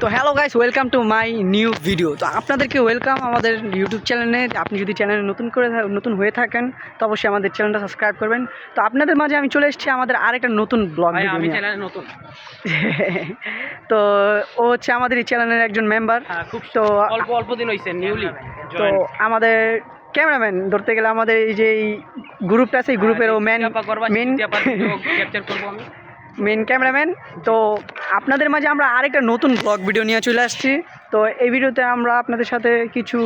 তো hello guys welcome to my new video তো আপনাদেরকে ওয়েলকাম আমাদের ইউটিউব চ্যানেলে আপনি যদি চ্যানেলে নতুন করে নতুন হয়ে থাকেন তো অবশ্যই আমাদের চ্যানেলটা সাবস্ক্রাইব করবেন। তো আপনাদের মাঝে আমি চলে এসেছি আমাদের আরেকটা নতুন ব্লগ ভাই আমি চ্যানেলে নতুন। তো ও হচ্ছে আমাদের এই চ্যানেলের একজন মেম্বার হ্যাঁ খুব তো অল্প অল্প দিন হয়েছে নিউলি তো আমাদের ক্যামেরাম্যান ধরতে গেলে আমাদের এই যে এই গ্রুপটা আছে এই গ্রুপের ও মেন মেন ক্যাপচার করব আমি। মেন ক্যামেরাম্যান তো আপনাদের মাঝে আমরা আরেকটা নতুন ব্লগ ভিডিও নিয়ে চলে আসছি। তো এই ভিডিওতে আমরা আপনাদের সাথে কিছু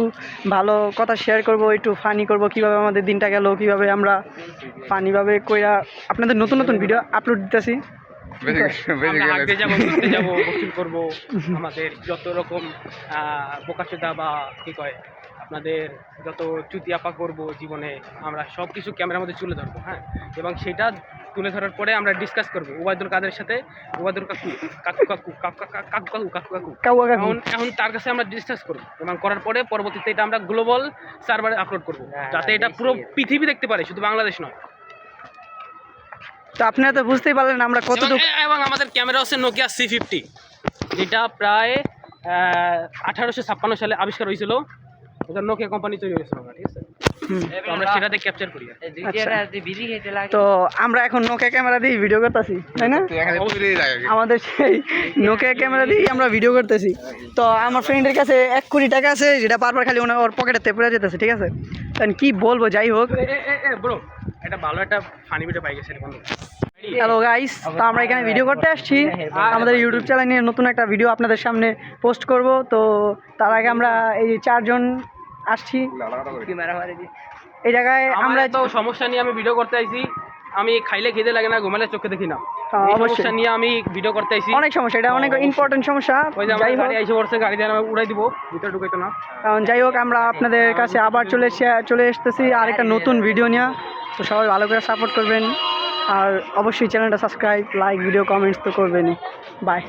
ভালো কথা শেয়ার করব একটু ফানি করব কীভাবে আমাদের দিনটা গেল কীভাবে আমরা ফানিভাবে কইরা আপনাদের নতুন নতুন ভিডিও আপলোড দিতেছি। করব আমাদের যত রকম বা কি কয় আপনাদের যত চুতিয়াপা করব জীবনে আমরা সব কিছু ক্যামেরার মধ্যে তুলে ধরবো হ্যাঁ? এবং সেটা তুলে ধরার পরে আমরা ডিসকাস করব ওবায়দুল কাদের সাথে ওবায়দুল কাকু কাকু কাকু কাকু কাকু কাকু কাকু কাকু এখন তার কাছে আমরা ডিসকাস করব এবং করার পরে পরবর্তীতে এটা আমরা গ্লোবাল সার্ভারে আপলোড করব যাতে হ্যাঁ, এটা পুরো পৃথিবী দেখতে পারে শুধু বাংলাদেশ নয়। তো আপনি তো বুঝতেই পারলেন আমরা কত এবং আমাদের ক্যামেরা হচ্ছে নোকিয়া সি ফিফটি যেটা প্রায় আঠারোশো ছাপ্পান্ন সালে আবিষ্কার হয়েছিল। ওটা নোকিয়া কোম্পানি তৈরি হয়েছিল আমরা ঠিক আছে? তো আমরা সেটাতে ক্যাপচার করি কি। আচ্ছা। তো আমরা এখন নোকিয়া ক্যামেরা দিয়ে ভিডিও করতেছি তাই না? আমাদের সেই নোকিয়া ক্যামেরা দিয়েই আমরা ভিডিও করতেছি। তো আমার ফ্রেন্ডের কাছে এক কোটি টাকা আছে যেটা বারবার খালি ওনার ওর পকেটে তেপড়ে যেতেছে ঠিক আছে? কারণ কি বলব যাই হোক। ব্রো এটা ভালো একটা ফানি ভিডিও পাই গেছে হ্যালো গাইস তো আমরা এখানে ভিডিও করতে আসছি। আমাদের ইউটিউব চ্যানেল নিয়ে নতুন একটা ভিডিও আপনাদের সামনে পোস্ট করব। তো তার আগে আমরা এই চারজন আসছি। এই জায়গায় আমরা তো সমস্যা নিয়ে আমি ভিডিও করতে আইছি। আমি খাইলে খেতে লাগে না ঘুমালে চোখে দেখি না। অবশ্যই। সমস্যা নিয়ে আমি ভিডিও করতে আইছি। অনেক সমস্যা এটা অনেক। ইম্পর্টেন্ট সমস্যা। ওই যে আমার যাই হোক। গাড়ি আইসে পড়ছে গাড়ি দিয়ে আমি উড়াই দিব। ভিতরে ঢুকাইতো না? কারণ যাই হোক আমরা আপনাদের কাছে আবার চলে এসে- চলে এসতেছি আর একটা নতুন ভিডিও নিয়ে। তো সবাই ভালো করে সাপোর্ট করবেন। আর অবশ্যই চ্যানেলটা সাবস্ক্রাইব লাইক ভিডিও কমেন্টস তো করবেনই। বাই